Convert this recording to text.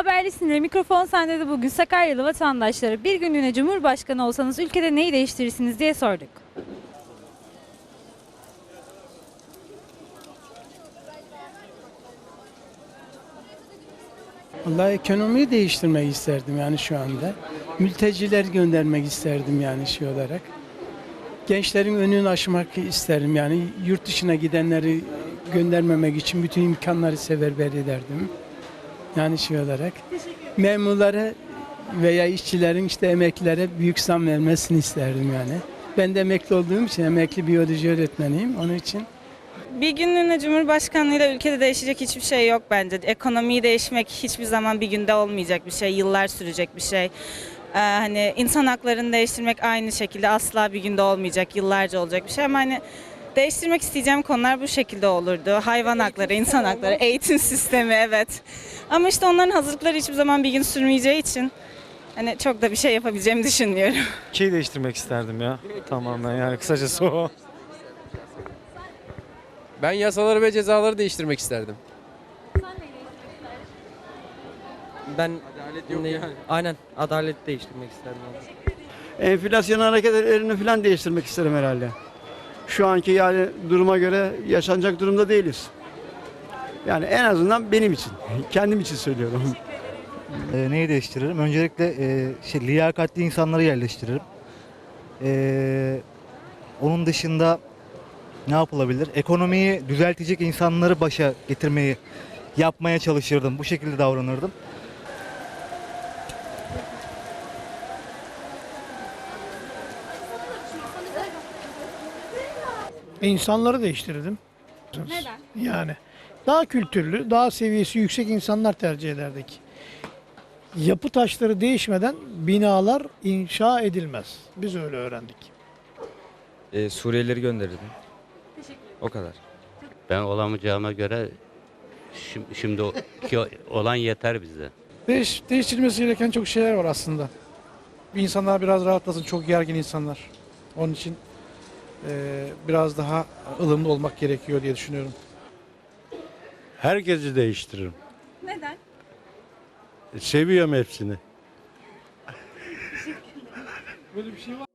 Haberlisinde mikrofon sende de bugün Sakaryalı vatandaşlara bir günlüğüne Cumhurbaşkanı olsanız ülkede neyi değiştirirsiniz diye sorduk. Vallahi ekonomiyi değiştirmek isterdim yani şu anda. Mülteciler göndermek isterdim yani şey olarak. Gençlerin önünü açmak isterim yani yurt dışına gidenleri göndermemek için bütün imkanları seferber ederdim. Yani şey olarak. Memurlara veya işçilerin işte emeklilere büyük zam vermesini isterdim yani. Ben de emekli olduğum için emekli biyoloji öğretmeniyim. Onun için Bir günlüğüne Cumhurbaşkanlığıyla ülkede değişecek hiçbir şey yok bence. Ekonomiyi değişmek hiçbir zaman bir günde olmayacak bir şey, yıllar sürecek bir şey. Ee, hani insan haklarını değiştirmek aynı şekilde asla bir günde olmayacak, yıllarca olacak bir şey ama hani değiştirmek isteyeceğim konular bu şekilde olurdu. Hayvan hakları, insan hakları, eğitim sistemi evet. Ama işte onların hazırlıkları hiçbir zaman bir gün sürmeyeceği için hani çok da bir şey yapabileceğimi düşünmüyorum. Ülkeyi değiştirmek isterdim ya. Tamamen yani kısacası o. Ben yasaları ve cezaları değiştirmek isterdim. Ben ne- Aynen adalet değiştirmek isterdim. abi. enflasyon hareketlerini falan değiştirmek isterim herhalde. Şu anki yani duruma göre yaşanacak durumda değiliz. Yani en azından benim için, kendim için söylüyorum. E, neyi değiştiririm? Öncelikle e, şey, liyakatli insanları yerleştiririm. E, onun dışında ne yapılabilir? Ekonomiyi düzeltecek insanları başa getirmeyi yapmaya çalışırdım. Bu şekilde davranırdım. İnsanları değiştirdim. Neden? Yani daha kültürlü, daha seviyesi yüksek insanlar tercih ederdik. Yapı taşları değişmeden binalar inşa edilmez. Biz öyle öğrendik. E, Suriyelileri gönderirdim. O kadar. Ben olamayacağıma göre şim- şimdi o- ki olan yeter bize. Değiş, değiştirilmesi gereken çok şeyler var aslında. İnsanlar biraz rahatlasın, çok gergin insanlar. Onun için biraz daha ılımlı olmak gerekiyor diye düşünüyorum. Herkesi değiştiririm. Neden? Seviyorum hepsini. Böyle bir şey var.